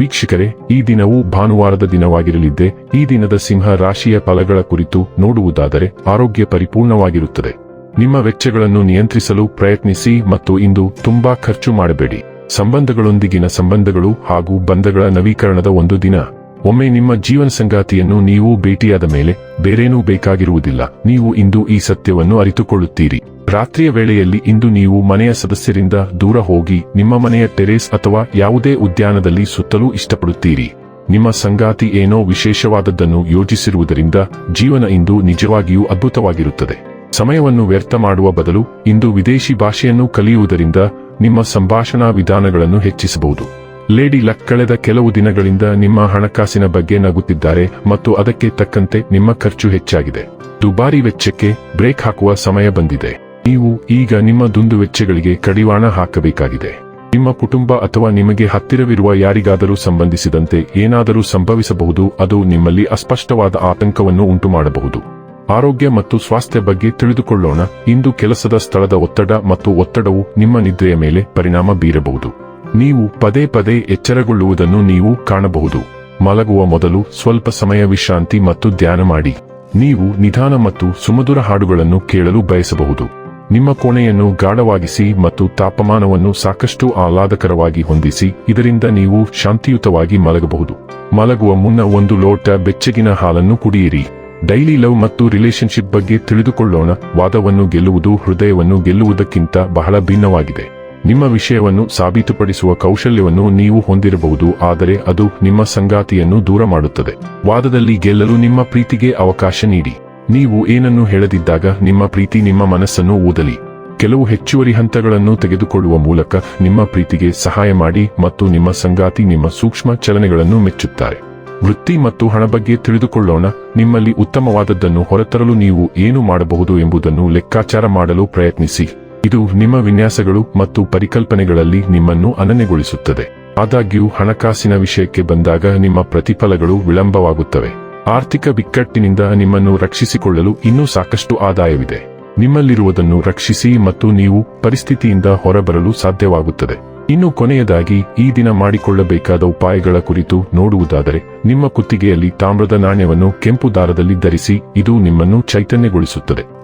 ವೀಕ್ಷಕರೇ, ಈ ದಿನವು ಭಾನುವಾರದ ದಿನವಾಗಿರಲಿದ್ದೆ, ಈ ದಿನದ ಸಿಂಹ ರಾಶಿಯ ಫಲಗಳ ಕುರಿತು ನೋಡುವುದಾದರೆ ಆರೋಗ್ಯ ಪರಿಪೂರ್ಣವಾಗಿರುತ್ತದೆ. ನಿಮ್ಮ ವೆಚ್ಚಗಳನ್ನು ನಿಯಂತ್ರಿಸಲು ಪ್ರಯತ್ನಿಸಿ ಮತ್ತು ಇಂದು ತುಂಬಾ ಖರ್ಚು ಮಾಡಬೇಡಿ. ಸಂಬಂಧಗಳೊಂದಿಗಿನ ಸಂಬಂಧಗಳು ಹಾಗೂ ಬಂಧಗಳ ನವೀಕರಣದ ಒಂದು ದಿನ. ಒಮ್ಮೆ ನಿಮ್ಮ ಜೀವನ ಸಂಗಾತಿಯನ್ನು ನೀವು ಭೇಟಿಯಾದ ಮೇಲೆ ಬೇರೇನೂ ಬೇಕಾಗಿರುವುದಿಲ್ಲ. ನೀವು ಇಂದು ಈ ಸತ್ಯವನ್ನು ಅರಿತುಕೊಳ್ಳುತ್ತೀರಿ. ರಾತ್ರಿಯ ವೇಳೆಯಲ್ಲಿ ಇಂದು ನೀವು ಮನೆಯ ಸದಸ್ಯರಿಂದ ದೂರ ಹೋಗಿ ನಿಮ್ಮ ಮನೆಯ ಟೆರೇಸ್ ಅಥವಾ ಯಾವುದೇ ಉದ್ಯಾನದಲ್ಲಿ ಸುತ್ತಲೂ ಇಷ್ಟಪಡುತ್ತೀರಿ. ನಿಮ್ಮ ಸಂಗಾತಿ ಏನೋ ವಿಶೇಷವಾದದ್ದನ್ನು ಯೋಜಿಸಿರುವುದರಿಂದ ಜೀವನ ಇಂದು ನಿಜವಾಗಿಯೂ ಅದ್ಭುತವಾಗಿರುತ್ತದೆ. ಸಮಯವನ್ನು ವ್ಯರ್ಥ ಮಾಡುವ ಬದಲು ಇಂದು ವಿದೇಶಿ ಭಾಷೆಯನ್ನು ಕಲಿಯುವುದರಿಂದ ನಿಮ್ಮ ಸಂಭಾಷಣಾ ವಿಧಾನಗಳನ್ನು ಹೆಚ್ಚಿಸಬಹುದು. ಲೇಡಿ ಲಕ್ ಕಳೆದ ಕೆಲವು ದಿನಗಳಿಂದ ನಿಮ್ಮ ಹಣಕಾಸಿನ ಬಗ್ಗೆ ನಗುತ್ತಿದ್ದಾರೆ ಮತ್ತು ಅದಕ್ಕೆ ತಕ್ಕಂತೆ ನಿಮ್ಮ ಖರ್ಚು ಹೆಚ್ಚಾಗಿದೆ. ದುಬಾರಿ ವೆಚ್ಚಕ್ಕೆ ಬ್ರೇಕ್ ಹಾಕುವ ಸಮಯ ಬಂದಿದೆ. ನೀವು ಈಗ ನಿಮ್ಮ ದುಂದು ವೆಚ್ಚಗಳಿಗೆ ಕಡಿವಾಣ ಹಾಕಬೇಕಾಗಿದೆ. ನಿಮ್ಮ ಕುಟುಂಬ ಅಥವಾ ನಿಮಗೆ ಹತ್ತಿರವಿರುವ ಯಾರಿಗಾದರೂ ಸಂಬಂಧಿಸಿದಂತೆ ಏನಾದರೂ ಸಂಭವಿಸಬಹುದು, ಅದು ನಿಮ್ಮಲ್ಲಿ ಅಸ್ಪಷ್ಟವಾದ ಆತಂಕವನ್ನು ಉಂಟುಮಾಡಬಹುದು. ಆರೋಗ್ಯ ಮತ್ತು ಸ್ವಾಸ್ಥ್ಯ ಬಗ್ಗೆ ತಿಳಿದುಕೊಳ್ಳೋಣ. ಇಂದು ಕೆಲಸದ ಸ್ಥಳದ ಒತ್ತಡ ಮತ್ತು ಒತ್ತಡವು ನಿಮ್ಮ ನಿದ್ರೆಯ ಮೇಲೆ ಪರಿಣಾಮ ಬೀರಬಹುದು. ನೀವು ಪದೇ ಪದೇ ಎಚ್ಚರಗೊಳ್ಳುವುದನ್ನು ನೀವು ಕಾಣಬಹುದು. ಮಲಗುವ ಮೊದಲು ಸ್ವಲ್ಪ ಸಮಯ ವಿಶ್ರಾಂತಿ ಮತ್ತು ಧ್ಯಾನ ಮಾಡಿ. ನೀವು ನಿಧಾನ ಮತ್ತು ಸುಮಧುರ ಹಾಡುಗಳನ್ನು ಕೇಳಲು ಬಯಸಬಹುದು. ನಿಮ್ಮ ಕೋಣೆಯನ್ನು ಗಾಢವಾಗಿಸಿ ಮತ್ತು ತಾಪಮಾನವನ್ನು ಸಾಕಷ್ಟು ಆಹ್ಲಾದಕರವಾಗಿ ಹೊಂದಿಸಿ, ಇದರಿಂದ ನೀವು ಶಾಂತಿಯುತವಾಗಿ ಮಲಗಬಹುದು. ಮಲಗುವ ಮುನ್ನ ಒಂದು ಲೋಟ ಬೆಚ್ಚಗಿನ ಹಾಲನ್ನು ಕುಡಿಯಿರಿ. ಡೈಲಿ ಲವ್ ಮತ್ತು ರಿಲೇಶನ್ಶಿಪ್ ಬಗ್ಗೆ ತಿಳಿದುಕೊಳ್ಳೋಣ. ವಾದವನ್ನು ಗೆಲ್ಲುವುದು ಹೃದಯವನ್ನು ಗೆಲ್ಲುವುದಕ್ಕಿಂತ ಬಹಳ ಭಿನ್ನವಾಗಿದೆ. ನಿಮ್ಮ ವಿಷಯವನ್ನು ಸಾಬೀತುಪಡಿಸುವ ಕೌಶಲ್ಯವನ್ನು ನೀವು ಹೊಂದಿರಬಹುದು, ಆದರೆ ಅದು ನಿಮ್ಮ ಸಂಗಾತಿಯನ್ನು ದೂರ ಮಾಡುತ್ತದೆ. ವಾದದಲ್ಲಿ ಗೆಲ್ಲಲು ನಿಮ್ಮ ಪ್ರೀತಿಗೆ ಅವಕಾಶ ನೀಡಿ. ನೀವು ಏನನ್ನು ಹೇಳದಿದ್ದಾಗ ನಿಮ್ಮ ಪ್ರೀತಿ ನಿಮ್ಮ ಮನಸ್ಸನ್ನು ಓದಲಿ ಕೆಲವು ಹೆಚ್ಚುವರಿ ಹಂತಗಳನ್ನು ತೆಗೆದುಕೊಳ್ಳುವ ಮೂಲಕ ನಿಮ್ಮ ಪ್ರೀತಿಗೆ ಸಹಾಯ ಮಾಡಿ ಮತ್ತು ನಿಮ್ಮ ಸಂಗಾತಿ ನಿಮ್ಮ ಸೂಕ್ಷ್ಮ ಚಲನೆಗಳನ್ನು ಮೆಚ್ಚುತ್ತಾರೆ. ವೃತ್ತಿ ಮತ್ತು ಹಣ ಬಗ್ಗೆ ತಿಳಿದುಕೊಳ್ಳೋಣ. ನಿಮ್ಮಲ್ಲಿ ಉತ್ತಮವಾದದ್ದನ್ನು ಹೊರತರಲು ನೀವು ಏನು ಮಾಡಬಹುದು ಎಂಬುದನ್ನು ಲೆಕ್ಕಾಚಾರ ಮಾಡಲು ಪ್ರಯತ್ನಿಸಿ. ಇದು ನಿಮ್ಮ ವಿನ್ಯಾಸಗಳು ಮತ್ತು ಪರಿಕಲ್ಪನೆಗಳಲ್ಲಿ ನಿಮ್ಮನ್ನು ಅನನ್ಯಗೊಳಿಸುತ್ತದೆ. ಆದಾಗ್ಯೂ ಹಣಕಾಸಿನ ವಿಷಯಕ್ಕೆ ಬಂದಾಗ ನಿಮ್ಮ ಪ್ರತಿಫಲಗಳು ವಿಳಂಬವಾಗುತ್ತವೆ. ಆರ್ಥಿಕ ಬಿಕ್ಕಟ್ಟಿನಿಂದ ನಿಮ್ಮನ್ನು ರಕ್ಷಿಸಿಕೊಳ್ಳಲು ಇನ್ನೂ ಸಾಕಷ್ಟು ಆದಾಯವಿದೆ. ನಿಮ್ಮಲ್ಲಿರುವುದನ್ನು ರಕ್ಷಿಸಿ ಮತ್ತು ನೀವು ಪರಿಸ್ಥಿತಿಯಿಂದ ಹೊರಬರಲು ಸಾಧ್ಯವಾಗುತ್ತದೆ. ಇನ್ನು ಕೊನೆಯದಾಗಿ, ಈ ದಿನ ಮಾಡಿಕೊಳ್ಳಬೇಕಾದ ಉಪಾಯಗಳ ಕುರಿತು ನೋಡುವುದಾದರೆ, ನಿಮ್ಮ ಕುತ್ತಿಗೆಯಲ್ಲಿ ತಾಮ್ರದ ನಾಣ್ಯವನ್ನು ಕೆಂಪು ದಾರದಲ್ಲಿ ಧರಿಸಿ, ಇದು ನಿಮ್ಮನ್ನು ಚೈತನ್ಯಗೊಳಿಸುತ್ತದೆ.